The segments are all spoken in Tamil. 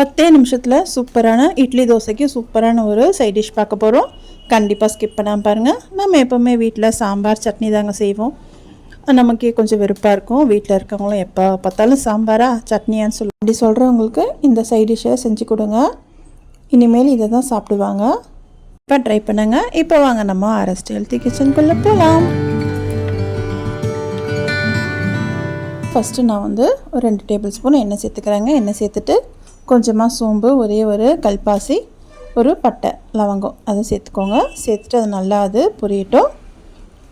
பத்தே நிமிஷத்தில் சூப்பரான இட்லி தோசைக்கு சூப்பரான ஒரு சைட் டிஷ் பார்க்க போகிறோம் கண்டிப்பாக ஸ்கிப் பண்ணாமல் பாருங்கள் நம்ம எப்போவுமே வீட்டில் சாம்பார் சட்னி தாங்க செய்வோம். நமக்கே கொஞ்சம் வெறுப்பாக இருக்கும். வீட்டில் இருக்கவங்களும் எப்போ பார்த்தாலும் சாம்பாரா சட்னியான்னு சொல்லி அப்படி சொல்கிறவங்களுக்கு இந்த சைட் டிஷ்ஷை செஞ்சு கொடுங்க. இனிமேல் இதை தான் சாப்பிடுவாங்க. இப்போ ட்ரை பண்ணுங்க. இப்போ வாங்க நம்ம அரஸ்ட் ஹெல்த்தி கிச்சனுக்குள்ளே போகலாம் ஃபஸ்ட்டு நான் வந்து ஒரு ரெண்டு டேபிள் ஸ்பூன் எண்ணெய் சேர்த்துக்கிறேங்க. எண்ணெய் சேர்த்துட்டு கொஞ்சமாக சோம்பு ஒரே ஒரு கல்பாசி ஒரு பட்டை லவங்கம். அதை சேர்த்துக்கோங்க. சேர்த்துட்டு அது நல்லா அது பொரியட்டும்.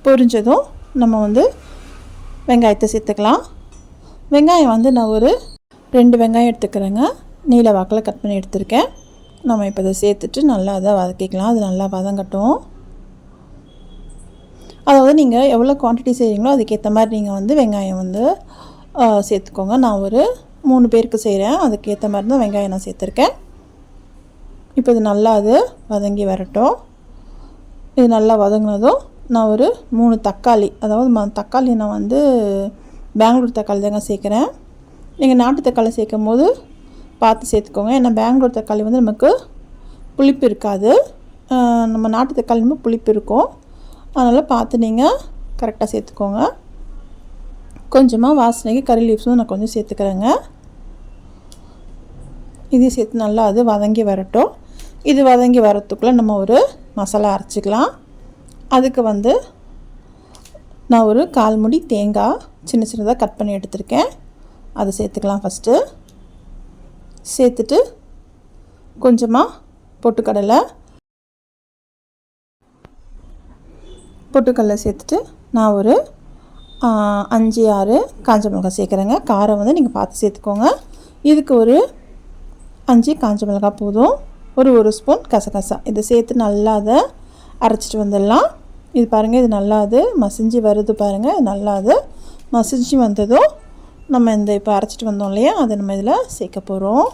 பொரிஞ்சதும் நம்ம வந்து வெங்காயத்தை சேர்த்துக்கலாம். வெங்காயம் வந்து நான் ஒரு ரெண்டு வெங்காயம் எடுத்துக்கிறேங்க. நீல வாக்கில் கட் பண்ணி எடுத்திருக்கேன். நம்ம இப்போ இதை சேர்த்துட்டு நல்லா அதை வதக்கிக்கலாம். அது நல்லா வதங்கட்டும். அதாவது நீங்கள் எவ்வளோ குவான்டிட்டி செய்கிறீங்களோ அதுக்கேற்ற மாதிரி நீங்கள் வந்து வெங்காயம் வந்து சேர்த்துக்கோங்க. நான் ஒரு மூணு பேருக்கு செய்கிறேன் அதுக்கேற்ற மாதிரி தான் வெங்காயம் நான் சேர்த்துருக்கேன். இப்போ இது நல்லா அது வதங்கி வரட்டும். இது நல்லா வதங்கினதும் நான் ஒரு மூணு தக்காளி அதாவது ம தக்காளி நான் வந்து பெங்களூர் தக்காளி தாங்க சேர்க்குறேன். நீங்கள் நாட்டு தக்காளி சேர்க்கும் போது பார்த்து சேர்த்துக்கோங்க. ஏன்னா பெங்களூர் தக்காளி வந்து நமக்கு புளிப்பு இருக்காது. நம்ம நாட்டு தக்காளி புளிப்பு இருக்கும். அதனால் பார்த்து நீங்கள் கரெக்டாக சேர்த்துக்கோங்க. கொஞ்சமாக வாசனைக்கு கறி லீவ்ஸும் நான் கொஞ்சம் சேர்த்துக்கிறேங்க. இதையும் சேர்த்து நல்லா அது வதங்கி வரட்டும். இது வதங்கி வரத்துக்குள்ளே நம்ம ஒரு மசாலா அரைச்சிக்கலாம். அதுக்கு வந்து நான் ஒரு கால் முடி தேங்காய் சின்ன சின்னதாக கட் பண்ணி எடுத்திருக்கேன். அதை சேர்த்துக்கலாம் ஃபஸ்ட்டு சேர்த்துட்டு கொஞ்சமாக பொட்டுக்கடலை பொட்டுக்கடலை சேர்த்துட்டு நான் ஒரு அஞ்சு ஆறு காஞ்ச மிளகாய் சேர்க்குறேங்க. காரம் வந்து நீங்கள் பார்த்து சேர்த்துக்கோங்க. இதுக்கு ஒரு அஞ்சு காஞ்ச மிளகாய் போதும். ஒரு ஒரு ஸ்பூன் கசகசா. இதை சேர்த்து நல்லா அதை அரைச்சிட்டு வந்துடலாம். இது பாருங்கள் இது நல்லா அது மசிஞ்சு வருது பாருங்கள் இது நல்லா அது மசிஞ்சு வந்ததும் நம்ம இந்த இப்போ அரைச்சிட்டு வந்தோம் இல்லையா? அதை நம்ம இதில் சேர்க்க போகிறோம்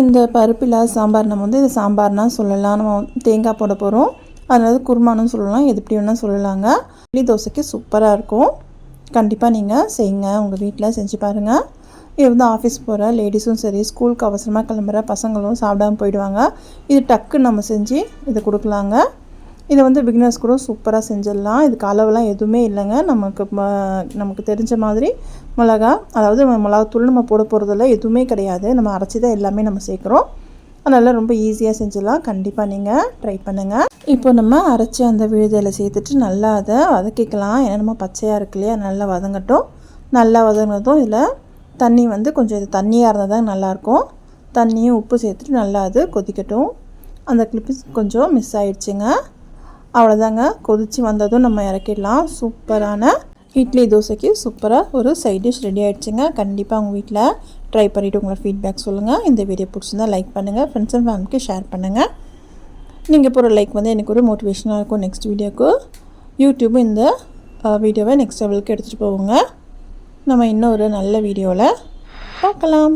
இந்த பருப்பு இல்லாத சாம்பார் நம்ம வந்து இது சாம்பார்னா சொல்லலாம். நம்ம தேங்காய் போட போகிறோம் அதனால குருமானும் சொல்லலாம். எது எப்படி வேணால் சொல்லலாங்க. இட்லி தோசைக்கு சூப்பராக இருக்கும். கண்டிப்பாக நீங்கள் செய்யுங்க. உங்கள் வீட்டில் செஞ்சு பாருங்கள் இது வந்து ஆஃபீஸ் போகிற லேடிஸும் சரி ஸ்கூலுக்கு அவசரமாக கிளம்புற பசங்களும் சாப்பிடாம போயிடுவாங்க. இது டக்கு நம்ம செஞ்சு இதை கொடுக்கலாங்க. இதை வந்து பிகினர்ஸ் கூட சூப்பராக செஞ்சிடலாம். இதுக்கு அளவெல்லாம் எதுவுமே இல்லைங்க. நமக்கு ம- நமக்கு தெரிஞ்ச மாதிரி மிளகா அதாவது மிளகாத்தூள் நம்ம போட போகிறதில்ல எதுவுமே கிடையாது. நம்ம அரைச்சி தான் எல்லாமே நம்ம சேர்க்குறோம். அதனால் ரொம்ப ஈஸியாக செஞ்சிடலாம். கண்டிப்பாக நீங்கள் ட்ரை பண்ணுங்கள் இப்போ நம்ம அரைச்சி அந்த விழுதையில் சேர்த்துட்டு நல்லா அதை வதக்கிக்கலாம். ஏன்னா நம்ம பச்சையாக இருக்கு இல்லையா? நல்லா வதங்கட்டும். நல்லா வதங்கினதும் இதில் தண்ணி வந்து கொஞ்சம் இது தண்ணியாக இருந்தால் தான் நல்லாயிருக்கும். தண்ணியும் உப்பு சேர்த்துட்டு நல்லா அது கொதிக்கட்டும். அந்த கிளிப்பு கொஞ்சம் மிஸ் ஆகிடுச்சிங்க அவ்வளோதாங்க கொதித்து வந்ததும் நம்ம இறக்கிடலாம். சூப்பரான இட்லி தோசைக்கு சூப்பராக ஒரு சைட் டிஷ் ரெடி ஆகிடுச்சுங்க கண்டிப்பாக உங்கள் வீட்டில் ட்ரை பண்ணிவிட்டு உங்களை ஃபீட்பேக் சொல்லுங்கள் இந்த வீடியோ பிடிச்சிருந்தா லைக் பண்ணுங்கள் ஃப்ரெண்ட்ஸ் அண்ட் ஃபேமிலிக்கு ஷேர் பண்ணுங்கள் நீங்கள் போகிற லைக் வந்து எனக்கு ஒரு மோட்டிவேஷனாக இருக்கும் நெக்ஸ்ட் வீடியோக்கு யூடியூப் இந்த வீடியோவை நெக்ஸ்ட் லெவலுக்கு எடுத்துகிட்டு போவோங்க நம்ம இன்னும் ஒரு நல்ல வீடியோவில் பார்க்கலாம்.